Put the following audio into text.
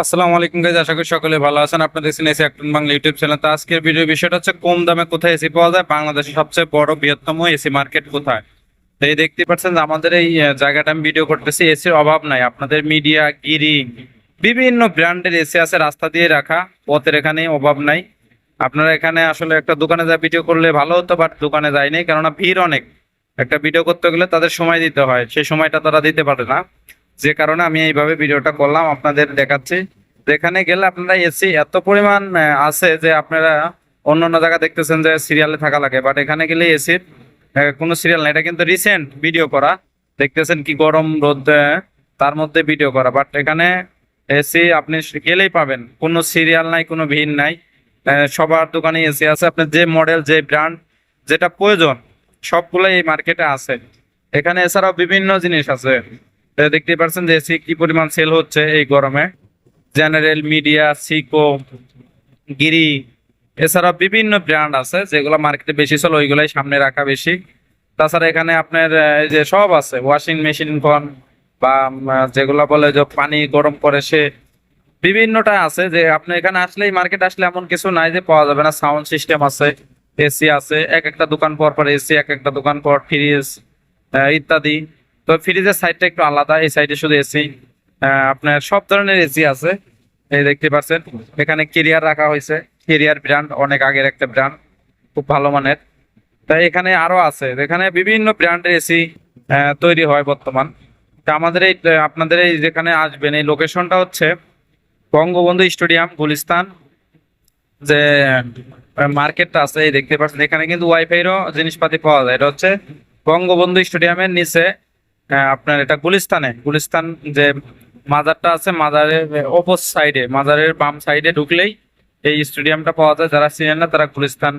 আসসালামু আলাইকুম গাইজ আশা করি সকলে ভালো আছেন। আপনাদের দেখছেন এসি একটন বাংলা ইউটিউব চ্যানেল তো আজকের ভিডিও বিষয়টা হচ্ছে, কম দামে কোথায় এসি পাওয়া যায়? বাংলাদেশের সবচেয়ে বড় বৃহত্তম এসি মার্কেট কোথায়? তো এই দেখতে পাচ্ছেন যে আমাদের এই জায়গাটা আমি ভিডিও করতেছি এসির অভাব নাই। আপনাদের মিডিয়া গিরি বিভিন্ন ব্র্যান্ডের এসি আছে, রাস্তা দিয়ে রাখা, পথের এখানে অভাব নাই। আপনারা এখানে আসলে একটা দোকানে যা ভিডিও করলে ভালো হতো বাট দোকানে যায়নি কেননা ভিড় অনেক। একটা ভিডিও করতে গেলে তাদের সময় দিতে হয়। সেই সময়টা তারা দিতে পারে না। যে কারণে আমি এইভাবে ভিডিওটা করলাম, আপনাদের দেখাচ্ছি। যেখানে গেলে আপনারা এসি এত পরিমাণ আছে যে আপনারা অন্য অন্য জায়গা দেখতেছেন যে সিরিয়ালে থাকা লাগে। বাট এখানে গেলে এসির কোনো সিরিয়াল না। এটা কিন্তু রিসেন্ট ভিডিও করা। দেখতেছেন কি গরম রোদ তার মধ্যে ভিডিও করা। বাট এখানে এসি আপনি গেলেই পাবেন। কোনো সিরিয়াল নাই, কোনো ভিড় নাই। সবার দোকানে এসি আছে। আপনার যে মডেল যে ব্র্যান্ড যেটা প্রয়োজন সবগুলো এই মার্কেটে আছে। এখানে এছাড়াও বিভিন্ন জিনিস আছে। দেখতে পাচ্ছেন যে এসি কি পরিমাণ সেল হচ্ছে এই গরমে। জেনারেল মিডিয়া সিকো গিরি এছাড়া বিভিন্ন ব্র্যান্ড আছে, যেগুলো মার্কেটে বেশি চলে, ওইগুলাই সামনে রাখা বেশি। তাছাড়া এখানে আপনার এই যে সব আছে ওয়াশিং মেশিন কন বা যেগুলো বলে যে পানি গরম করে সে বিভিন্নটা আছে যে আপনি এখানে আসলেই মার্কেট আসলে এমন কিছু নাই যে পাওয়া যাবে না। সাউন্ড সিস্টেম আছে এসি আছে, এক একটা দোকান পর পর এসি এক একটা দোকান পর ফ্রিজ ইত্যাদি। তো ফ্রিজের সাইডটা একটু আলাদা, এই সাইডে শুধু এসি আপনার সব ধরনের এসি আছে। এই দেখতে পাচ্ছেন, এখানে কেরিয়ার রাখা হয়েছে। কেরিয়ার ব্র্যান্ড, অনেক আগের একটা ব্র্যান্ড, খুব ভালো মানের। তাই এখানে আরও আছে, এখানে বিভিন্ন ব্র্যান্ডের এসি তৈরি হয় বর্তমান। তা আমাদের এই, আপনাদের এই যেখানে আসবেন, এই লোকেশনটা হচ্ছে বঙ্গবন্ধু স্টেডিয়াম, গুলিস্তান। যে মার্কেটটা আছে, এই দেখতে পাচ্ছেন। এখানে কিন্তু ওয়াইফাইরও জিনিসপাতি পাওয়া যায়। এটা হচ্ছে বঙ্গবন্ধু স্টেডিয়ামের নিচে আপনার এটা গুলিস্তানে। গুলিস্তান যে মাজারটা আছে, মাজারের অপোজ সাইডে মাজারের বাম সাইডে ঢুকলেই এই স্টেডিয়ামটা পাওয়া যায়। যারা চিনেন না, তারা গুলিস্তান